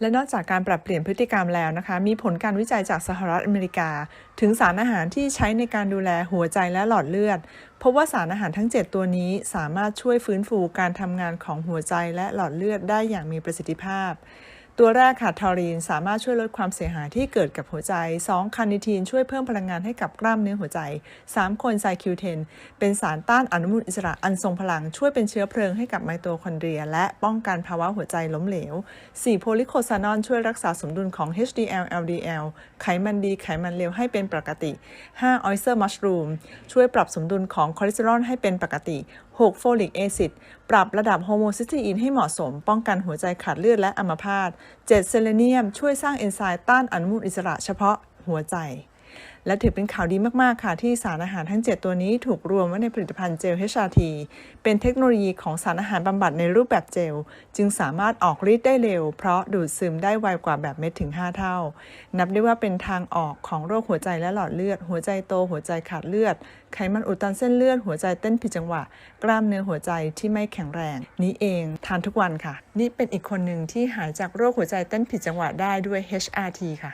และนอกจากการปรับเปลี่ยนพฤติกรรมแล้วนะคะ มีผลการวิจัยจากสหรัฐอเมริกา ถึงสารอาหารที่ใช้ในการดูแลหัวใจและหลอดเลือดพบว่าสารอาหารทั้ง 7 ตัวนี้สามารถช่วยฟื้นฟูการทำงานของหัวใจและหลอดเลือดได้อย่างมีประสิทธิภาพ ตัวแรกค่ะทอรีนสามารถช่วยลดความเสียหายที่เกิดกับหัวใจ 2. คาร์นิทีนช่วยเพิ่มพลังงานให้กับกล้ามเนื้อหัวใจ 3. โคนไซคิวเทนเป็นสารต้านอนุมูลอิสระอันทรงพลังช่วยเป็นเชื้อเพลิงให้กับไมโตคอนเดรีย และป้องกันภาวะหัวใจล้มเหลว 4. โพลิโคซานอนช่วยรักษาสมดุลของ HDL LDL ไขมันดีไขมันเลวให้เป็นปกติ 5. ออยเซอร์มัชรูมช่วยปรับสมดุลของคอเลสเตอรอลให้เป็นปกติ 6. โฟลิกแอซิดปรับระดับโฮโมซิสเตอีนให้เหมาะสม ป้องกันหัวใจขาดเลือดและอัมพาต 7. เซเลเนียม ช่วยสร้างเอนไซม์ต้านอนุมูลอิสระเฉพาะหัวใจ และถือเป็นข่าวดีมาก ๆ ค่ะ ที่สารอาหารทั้ง 7 ตัวนี้ถูกรวมไว้ในผลิตภัณฑ์เจล HRT เป็นเทคโนโลยีของสารอาหารบำบัดในรูปแบบเจล จึงสามารถออกฤทธิ์ได้เร็ว เพราะดูดซึมได้ไวกว่าแบบเม็ดถึง 5 เท่า นับได้ว่าเป็นทางออกของโรคหัวใจและหลอดเลือด หัวใจโต หัวใจขาดเลือด ไขมันอุดตันเส้นเลือด หัวใจเต้นผิดจังหวะ กล้ามเนื้อหัวใจที่ไม่แข็งแรง นี้เองทานทุกวันค่ะ นี่เป็นอีกคนหนึ่งที่หายจากโรคหัวใจเต้นผิดจังหวะได้ด้วย HRT ค่ะ